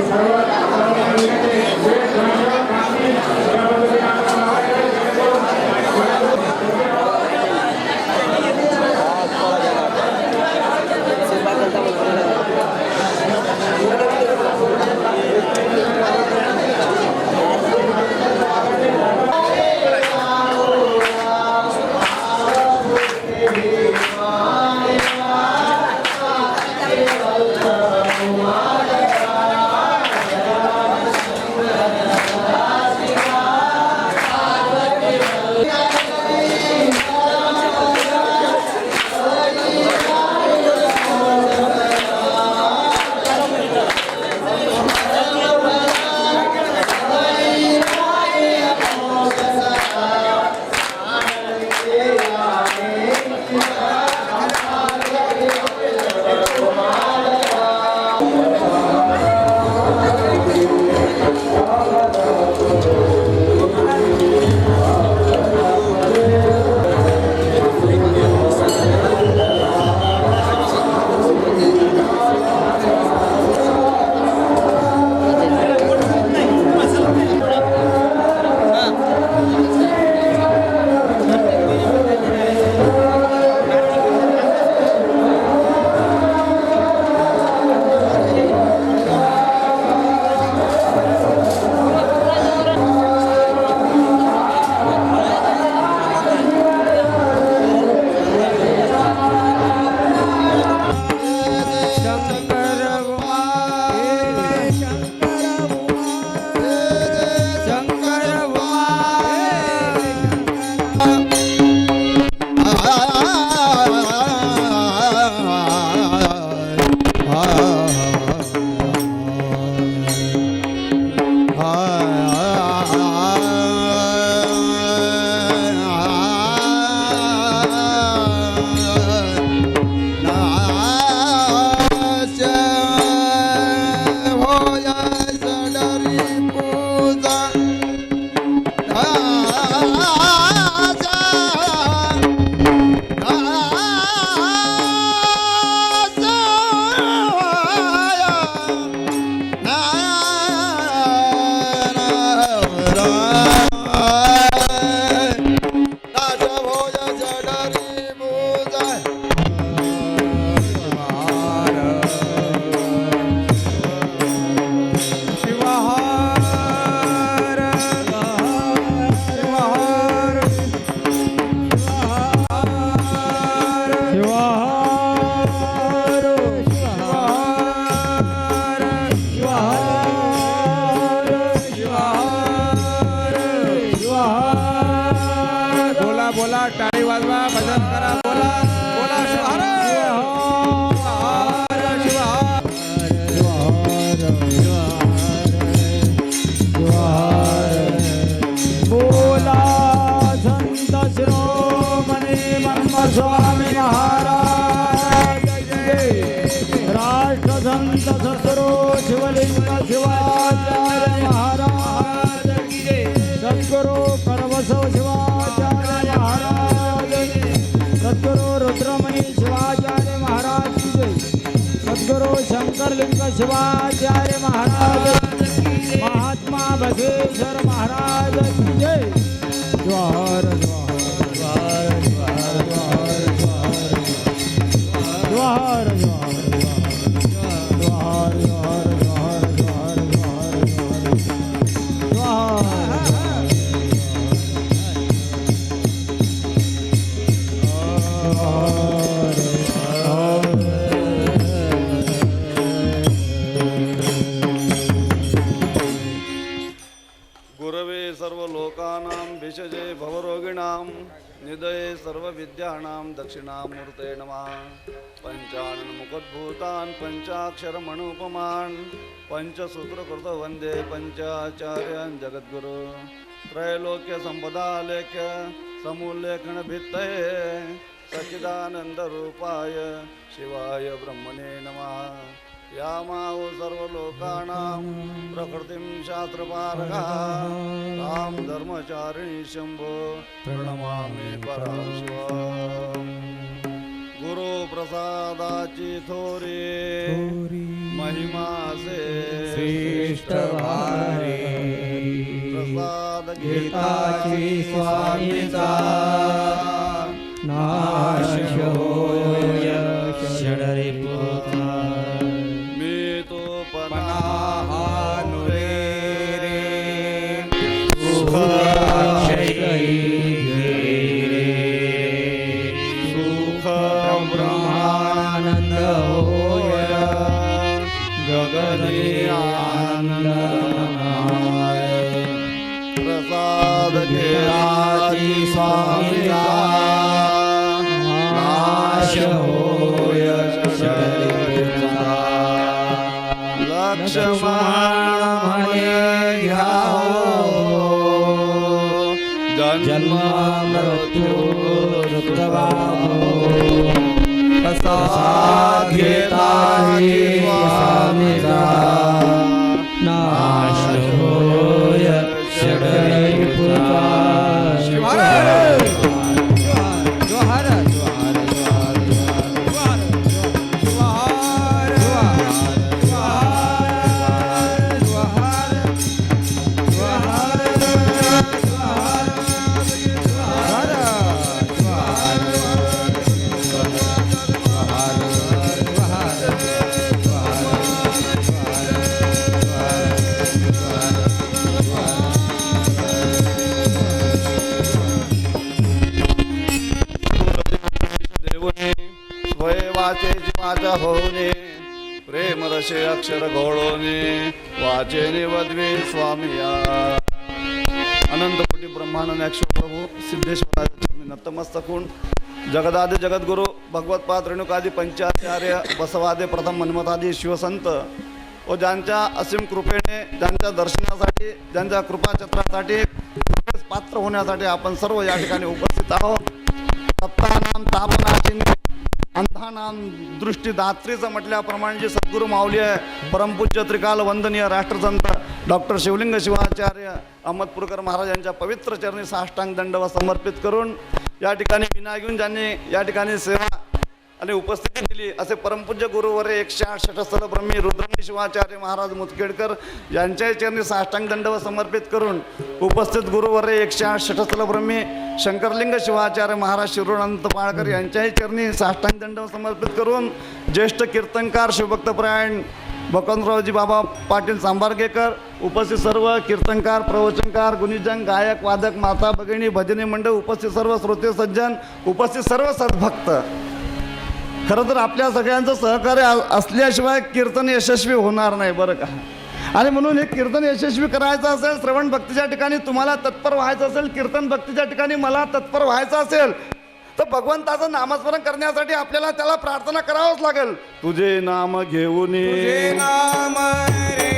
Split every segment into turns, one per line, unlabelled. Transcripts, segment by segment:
감사합니다. शंकरलिंग शिवाचार्य महाराज महात्मा बसवेश्वर महाराज
सर्वविद्यानां दक्षिणामूर्ते नमः पञ्चाननमुखद्भूतान् पञ्चाक्षरमणुपमान् पञ्चसूत्रकृत वन्दे पञ्चाचार्यान् जगद्गुरु त्रैलोक्यसम्पदालेख्य समूल्लेखनभित्तये सच्चिदानन्दरूपाय शिवाय ब्रह्मणे नमः. या मावो सर्वलोकानां प्रकृतिं शास्त्रपारगा. तां धर्मचारिणी शम्भो प्रणमामि परां शिवा गुरुप्रसादाची थोरी
महिमासे श्रेष्ठवारी
प्रसाद
गीताची स्वामीचा. नाश
हो वाचे जीवाचा होणे प्रेम रसे अक्षर घोळवणे वाचे वदवे स्वामिया अनंतकोटी ब्रह्मानंद अक्षर प्रभू सिद्धेश्वराच्या नतमस्तक होऊन जगद्गुरु भगवतपाद रेणुकादी पंचाचार्य बसवादे प्रथम मन्मथादी शिवसंत. व ज्यांच्या असीम कृपेने ज्यांच्या दर्शनासाठी ज्यांच्या कृपाचत्रासाठी पात्र होण्यासाठी आपण सर्व या ठिकाणी उपस्थित आहोत. सत्तानाम तापनाचिन्ह अंधानाम दृष्टीदात्रीचं म्हटल्याप्रमाणे जी सद्गुरू माऊली आहे परमपूज्य त्रिकाल वंदनीय राष्ट्रसंत डॉक्टर शिवलिंग शिवाचार्य अहमदपूरकर महाराज यांच्या पवित्र चरणी साष्टांग दंडव समर्पित करून या ठिकाणी विना घेऊन ज्यांनी या ठिकाणी सेवा आणि उपस्थिती दिली. असे परमपूज्य गुरुवरे एकशे आठ षटस्थल ब्रह्मी रुद्रमणी शिवाचार्य महाराज मुतखेडकर यांच्याही चरणी साष्टांग दंडव समर्पित करून उपस्थित गुरुवरे एकशे आठ षटस्थल ब्रह्मी शंकरलिंग शिवाचार्य महाराज शिरोनंत पाळकर यांच्याही चरणी साष्टांग दंडव समर्पित करून ज्येष्ठ कीर्तनकार शिवभक्तपरायण बकनरावजी बाबा पाटील सांबारगेकर उपस्थित सर्व कीर्तनकार प्रवचनकार गुणीजन गायक वादक माता भगिनी भजनी मंडळ उपस्थित सर्व श्रोते सज्जन उपस्थित सर्व सद्भक्त खरं तर आपल्या सगळ्यांचं सहकार्य असल्याशिवाय कीर्तन यशस्वी होणार नाही बरं का? आणि म्हणून हे कीर्तन यशस्वी करायचं असेल श्रवण भक्तीच्या ठिकाणी तुम्हाला तत्पर व्हायचं असेल कीर्तन भक्तीच्या ठिकाणी मला तत्पर व्हायचं असेल तर भगवंताचं नामस्मरण करण्यासाठी आपल्याला त्याला प्रार्थना करावंच लागेल. तुझे नाम घेऊन
तुझे नाम रे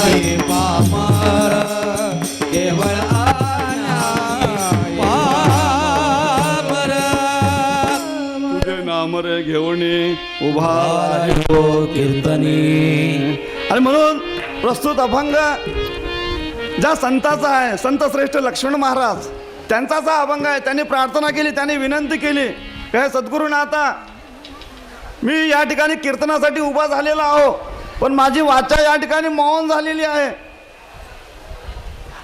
न्याय पामर केवळ न्याय पामर
तुझे नाम रे घेऊन उभा
हो कीर्तनी.
आणि म्हणून प्रस्तुत अभंग ज्या संताचा आहे संत श्रेष्ठ लक्ष्मण महाराज त्यांचाच हा अभंग आहे. त्यांनी प्रार्थना केली त्यांनी विनंती केली. काय सद्गुरुनाथा मी या ठिकाणी कीर्तनासाठी उभा झालेला आहो. पण माझी वाचा या ठिकाणी मौन झालेली आहे.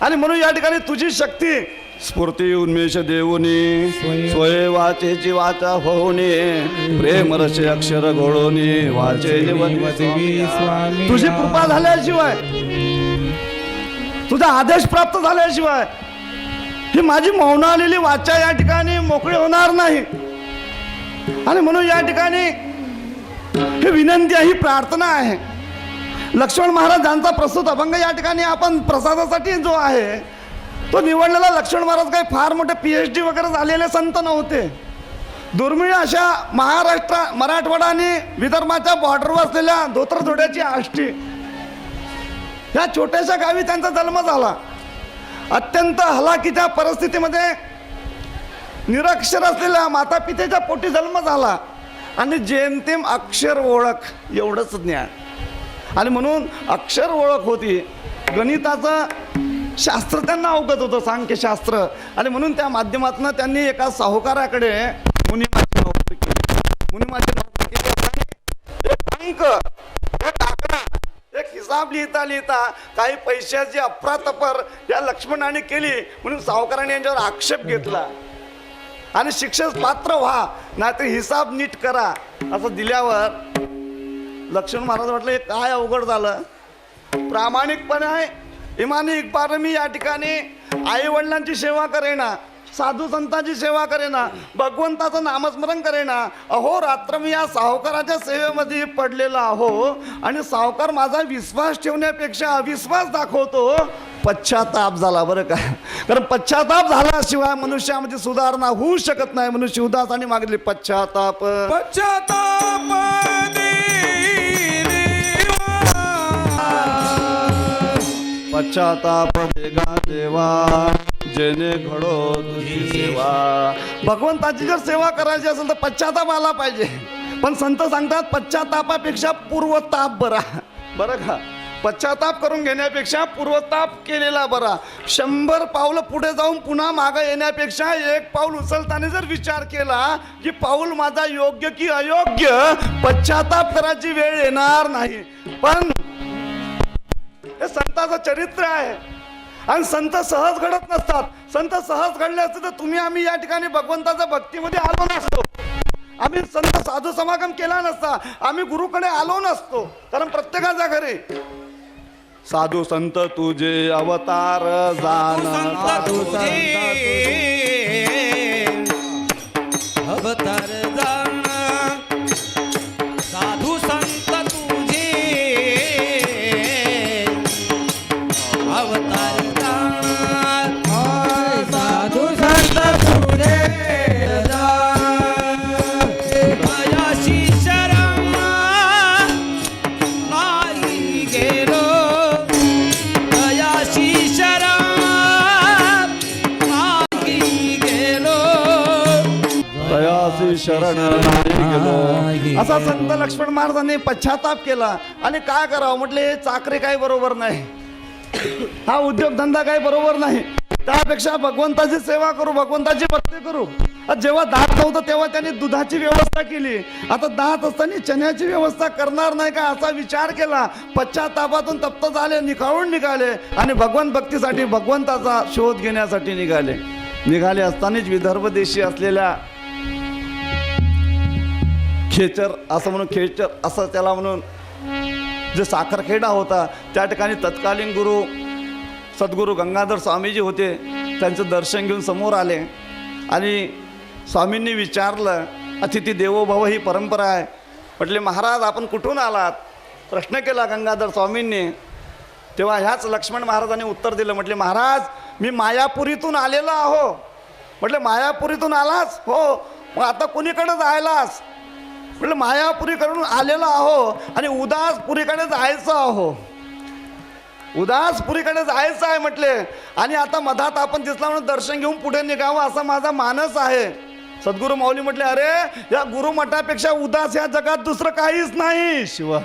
आणि म्हणून या ठिकाणी तुझी शक्ती. स्फूर्ती उन्मेष देऊनी स्वय वाचेची वाचा होऊनी प्रेम रसे अक्षर घोळोनी वाचे
स्वामी
तुझी कृपा झाल्याशिवाय तुझा आदेश प्राप्त झाल्याशिवाय ही माझी मौन आलेली वाचा या ठिकाणी मोकळी होणार नाही. आणि म्हणून या ठिकाणी ही विनंती आहे ही प्रार्थना आहे. लक्ष्मण महाराजांचा प्रस्तुत अभंग या ठिकाणी आपण प्रसादासाठी जो आहे तो निवडलेला लक्ष्मण महाराज काही फार मोठे पी एच डी वगैरे झालेले संत नव्हते. दुर्मिळ अशा महाराष्ट्र मराठवाडा आणि विदर्भाच्या बॉर्डरवर असलेल्या धोत्रधोड्याची आष्टी. या छोट्याशा गावी त्यांचा जन्म झाला. अत्यंत हलाखीच्या परिस्थितीमध्ये निरक्षर असलेल्या माता पोटी जन्म झाला. आणि जेमतेम अक्षर ओळख एवढंच ज्ञान. आणि म्हणून अक्षर ओळख होती. गणिताचं शास्त्र त्यांना अवगत होतं सांख्यशास्त्र. आणि म्हणून त्या माध्यमातून त्यांनी एका साहुकाराकडे मुनिमाची नोकरी केली. मुनिमाची नोकरी केली असताना एक अंक एक आकडा एक हिसाब लिहिता लिहिता काही पैशाची अफरातफर या लक्ष्मणाने केली. म्हणून सावकाराने यांच्यावर आक्षेप घेतला. आणि शिक्षक पात्र व्हा नाहीतर हिसाब नीट करा. असं दिल्यावर लक्ष्मण महाराज म्हटलं हे काय अवघड झालं? प्रामाणिकपणे आहे. इमानी इकबार मी या ठिकाणी आई वडिलांची सेवा करेना साधू संतांची सेवा करेना भगवंताचं नामस्मरण करेना. अहो रात्र मी या सावकाराच्या सेवेमध्ये पडलेला आहो आणि सावकार माझा विश्वास ठेवण्यापेक्षा अविश्वास दाखवतो. पश्चाताप झाला बरं का? कारण पश्चाताप झाल्याशिवाय मनुष्यामध्ये सुधारणा होऊ शकत नाही. म्हणून शिवदासांनी मागितली पश्चाताप.
पश्चाताप!
पश्चाताप वेगा देवा जेने घडो तुझी सेवा. भगवंताची जर सेवा करायची असेल तर पश्चाताप आला पाहिजे. पण संत सांगतात पश्चातापापेक्षा पूर्वताप बरा. बरं का? पश्चाताप करून घेण्यापेक्षा पूर्वताप केलेला बरा. शंभर पावलं पुढे जाऊन पुन्हा मागं येण्यापेक्षा एक पाऊल उचलताना जर विचार केला की पाऊल माझा योग्य की अयोग्य पश्चाताप करायची वेळ येणार नाही. पण हे संताचं चरित्र आहे. आणि संत सहज घडत नसतात. संत सहज घडले असते तर तुम्ही आम्ही या ठिकाणी भगवंताच्या भक्तीमध्ये आलो नसतो. आम्ही संत साधू समागम केला नसता. आम्ही गुरुकडे आलो नसतो. कारण प्रत्येकाच्या घरी. साधू संत तुझे अवतार जाण साधू
अवतार
गेलो असा संत लक्ष्मण महाराजांनी पश्चाताप केला. आणि काय करावं? म्हटले चाकरी काही बरोबर नाही. हा उद्योगधंदा काही बरोबर नाही. त्यापेक्षा भगवंताची सेवा करू भगवंताची भक्ती करू. जेव्हा दात नव्हतं तेव्हा त्यांनी दुधाची व्यवस्था केली. आता दात असताना चण्याची व्यवस्था करणार नाही का असा विचार केला. पश्चातापातून तप्त झाले निखाळून निघाले आणि भगवंत भक्तीसाठी भगवंताचा शोध घेण्यासाठी निघाले. निघाले असतानाच विदर्भ देशी असलेल्या खेचर असं म्हणून खेचर असं त्याला म्हणून जे साखरखेडा होता त्या ठिकाणी तत्कालीन गुरु सद्गुरू गंगाधर स्वामीजी होते. त्यांचं दर्शन घेऊन समोर आले. आणि स्वामींनी विचारलं अतिथी देवोभव ही परंपरा आहे. म्हटले महाराज आपण कुठून आलात? प्रश्न केला गंगाधर स्वामींनी. तेव्हा ह्याच लक्ष्मण महाराजांनी उत्तर दिलं म्हटले महाराज मी मायापुरीतून आलेलो आहो. म्हटले मायापुरीतून आलास? हो. मग आता कुणीकडे जायलास? म्हटलं मायापुरीकडून आलेलो आहो आणि उदासपुरीकडे जायचं आहो. उदासपुरीकडे जायचं आहे म्हटले. आणि आता मधात आपण दिसला म्हणून दर्शन घेऊन पुढे निघावं असा माझा मानस आहे. सद्गुरू माऊली म्हटले अरे या गुरुमठापेक्षा उदास या जगात दुसरं काहीच नाही. शिव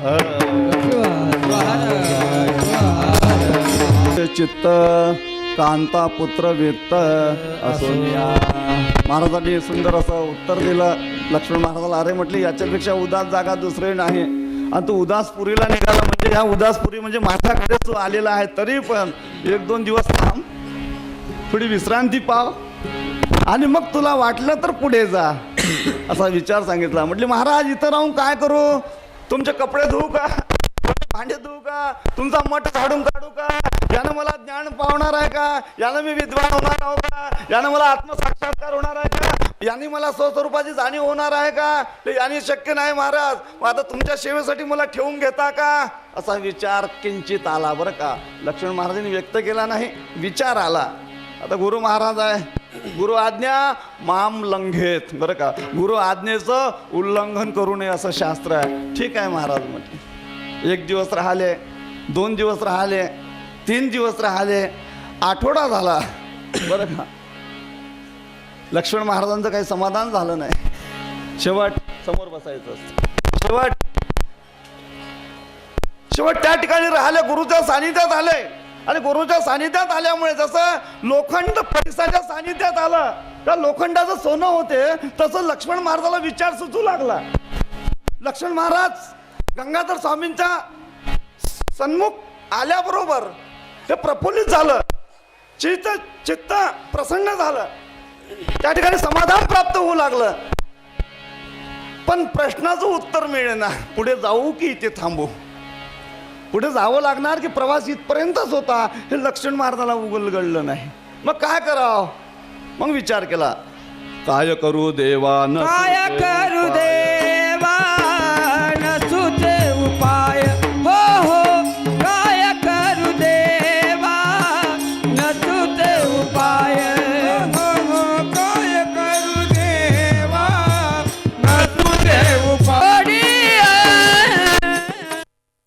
चित्त कांता पुत्र वित्त असून या महाराजांनी सुंदर असं उत्तर दिलं. लक्ष्मण महाराजाला अरे म्हटले याच्यापेक्षा उदास जागा दुसरी नाही. आणि तू उदासपुरीला निघाला म्हणजे ह्या उदासपुरी म्हणजे माझ्याकडे तू आलेला आहे तरी पण एक दोन दिवस थांब. थोडी विश्रांती पाव. आणि मग तुला वाटलं तर पुढे जा. असा विचार सांगितला. म्हटले महाराज इथं राहून काय करू? तुमचे कपडे धुवू का? भांडे धुवू का? तुमचा मठ झाडून काढू का? यानं मला ज्ञान पावणार आहे का? यानं मी विद्वान होणार आहो का? यानं मला आत्मसाक्षात्कार होणार आहे का? यांनी मला स्वस्वरूपाची जाणीव होणार आहे का? यांनी याने शक्य नाही महाराज. मग आता तुमच्या सेवेसाठी मला ठेवून घेता का? असा विचार किंचित आला बरं का? लक्ष्मण महाराजांनी व्यक्त केला नाही विचार आला. आता गुरु महाराज आहे. गुरु आज्ञा माम लंघेत बरं का? गुरु आज्ञेचं उल्लंघन करू नये असं शास्त्र आहे. ठीक आहे महाराज म्हटले. एक दिवस राहिले दोन दिवस राहिले तीन दिवस राहिले. आठवडा झाला. बरं का? लक्ष्मण महाराजांचं काही समाधान झालं नाही. शेवट समोर बसायचं शेवट शेवट त्या ठिकाणी राहिले गुरुच्या सानिध्यात आले. आणि गुरुच्या सानिध्यात आल्यामुळे जसं लोखंड पैसाच्या सानिध्यात आलं त्या लोखंडाचं सोनं होते तसं लक्ष्मण महाराजाला विचार सुचू लागला. लक्ष्मण महाराज गंगाधर स्वामींच्या सन्मुख आल्याबरोबर ते प्रफुल्लित झालं. चित्त चित्त प्रसन्न झालं. त्या ठिकाणी समाधान प्राप्त होऊ लागलं. पण प्रश्नाचं उत्तर मिळेना. पुढे जाऊ की इथे थांबू? पुढे जावं लागणार की प्रवास इथपर्यंतच होता हे लक्ष्मण महाराजाला उघडलं नाही. मग काय करावं? मग विचार केला. काय करू देवा न
काय करू देवा?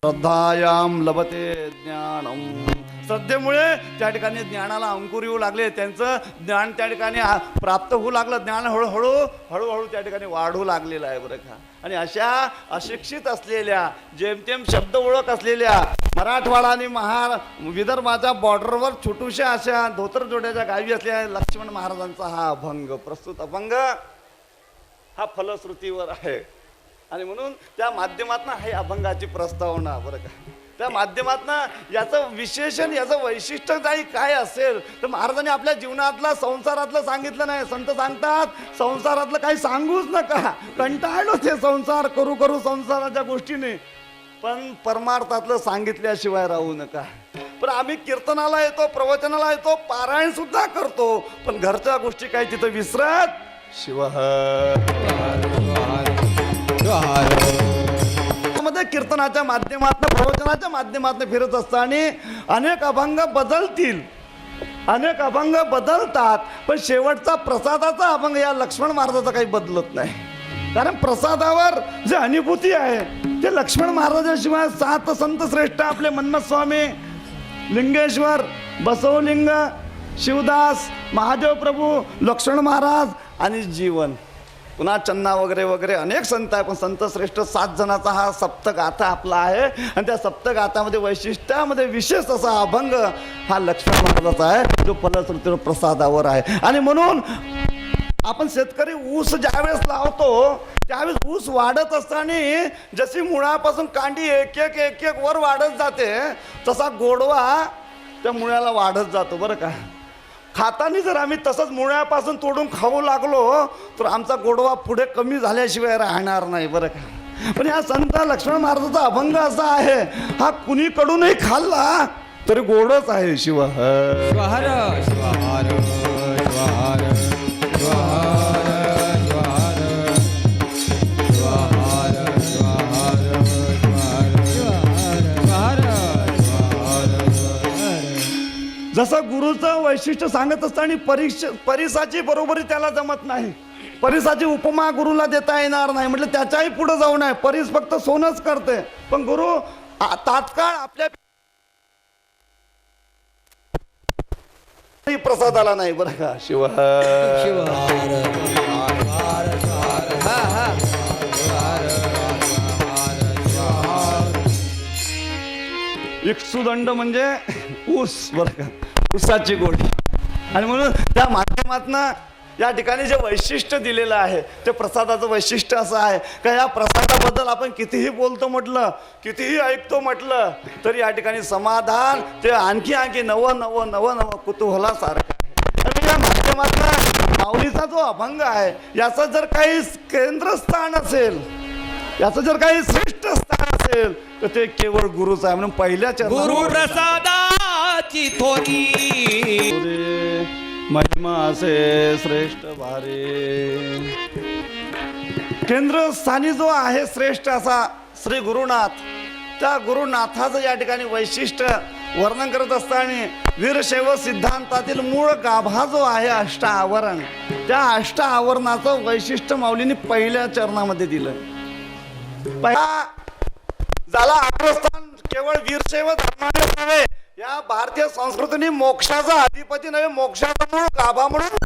श्रद्धायाम लभते ज्ञानम. श्रद्धेमुळे त्या ठिकाणी ज्ञानाला अंकुर येऊ लागले त्यांचं ज्ञान त्या ठिकाणी प्राप्त होऊ लागलं ज्ञान हळूहळू हळूहळू त्या ठिकाणी वाढू लागलेलं आहे बरं का. आणि अशा अशिक्षित असलेल्या जेमतेम शब्द ओळख असलेल्या मराठवाडा आणि महा विदर्भाच्या बॉर्डरवर छोटूशा अशा धोतरजोड्याच्या गावी असलेल्या लक्ष्मण महाराजांचा हा अभंग प्रस्तुत अभंग हा फलश्रुतीवर आहे. आणि म्हणून त्या माध्यमातनं हे अभंगाची प्रस्तावना बरं का? त्या माध्यमातनं याचं विशेषण याचं वैशिष्ट्य काही काय असेल तर महाराजांनी आपल्या जीवनातलं संसारातलं सांगितलं नाही. संत सांगतात संसारातलं काही सांगूच नका. कंटाळलो ते संसार करू करू संसाराच्या गोष्टीने. पण परमार्थातलं सांगितल्याशिवाय राहू नका. पण आम्ही कीर्तनाला येतो प्रवचनाला येतो पारायण सुद्धा करतो पण घरच्या गोष्टी काही तिथं विसरत शिव मध्ये कीर्तनाच्या माध्यमातून प्रवचनाच्या माध्यमातून फिरत असताना अनेक अभंग बदलतील. अनेक अभंग बदलतात पण शेवटचा प्रसादाचा अभंग या लक्ष्मण महाराजाचा काही बदलत नाही. कारण प्रसादावर जे अनुभूती आहे ते लक्ष्मण महाराजाशिवाय सात संत श्रेष्ठ आपले मन्मथ स्वामी लिंगेश्वर बसवलिंग शिवदास महादेव प्रभू लक्ष्मण महाराज आणि जीवन. पुन्हा चन्ना वगैरे वगैरे. अनेक संत आहे पण संत श्रेष्ठ सात जणाचा हा सप्तगाथा आपला आहे. आणि त्या सप्तगाथामध्ये वैशिष्ट्यामध्ये विशेष असा अभंग हा लक्ष्मण महाराजाचा आहे जो फलश्रुती प्रसादावर आहे. आणि म्हणून आपण शेतकरी ऊस ज्यावेळेस लावतो त्यावेळेस ऊस वाढत असताना जशी मुळापासून कांडी एक एक एक एक वर वाढत जाते तसा गोडवा त्या मुळ्याला वाढत जातो बरं का? खाताने जर आम्ही तसंच मुळ्यापासून तोडून खाऊ लागलो तर आमचा गोडवा पुढे कमी झाल्याशिवाय राहणार नाही बरं का? पण या संत लक्ष्मण महाराजाचा अभंग असा आहे हा कुणीकडूनही खाल्ला तरी गोडच आहे शिव जसं गुरुचं वैशिष्ट्य सांगत असताना परीक्ष परिसाची बरोबरी त्याला जमत नाही. परिसाची उपमा गुरुला देता येणार नाही. म्हटलं त्याच्याही पुढे जाऊ नये. परीस फक्त सोनच करते. पण गुरु तात्काळ आपल्या प्रसाद आला नाही बरं का? शिव.
हा
इक्सुदंड म्हणजे ऊस बरं का? उसाची गोडी आणि म्हणून त्या माध्यमातनं या ठिकाणी जे वैशिष्ट्य दिलेलं आहे ते प्रसादाचं वैशिष्ट्य असं आहे. का या प्रसादाबद्दल आपण कितीही बोलतो म्हटलं कितीही ऐकतो म्हटलं तरी या ठिकाणी समाधान ते आणखी आणखी नवं नवं नवं नवं कुतूहलासारखं या माध्यमातला माऊलीचा जो अभंग आहे याचं जर काही केंद्रस्थान असेल याचं जर काही श्रेष्ठ स्थान असेल तर ते केवळ गुरुच आहे. म्हणून पहिल्या गुरु
गुरु प्रसादाची थोरी.
महिमा असे श्रेष्ठ भारे. केंद्रस्थानी जो आहे श्रेष्ठ असा श्री गुरुनाथ त्या गुरुनाथाचं या ठिकाणी वैशिष्ट्य वर्णन करत असताना वीरशैव सिद्धांतातील मूळ गाभा जो आहे अष्ट आवरण त्या अष्ट आवरणाचं वैशिष्ट्य माऊलीने पहिल्या चरणामध्ये दिलं. पहिला झाला अग्रस्थान केवळ वीरशैव धर्माने नव्हे या भारतीय संस्कृतीने मोक्षाचा अधिपती नव्हे मोक्षाचा मूळ गाभा म्हणून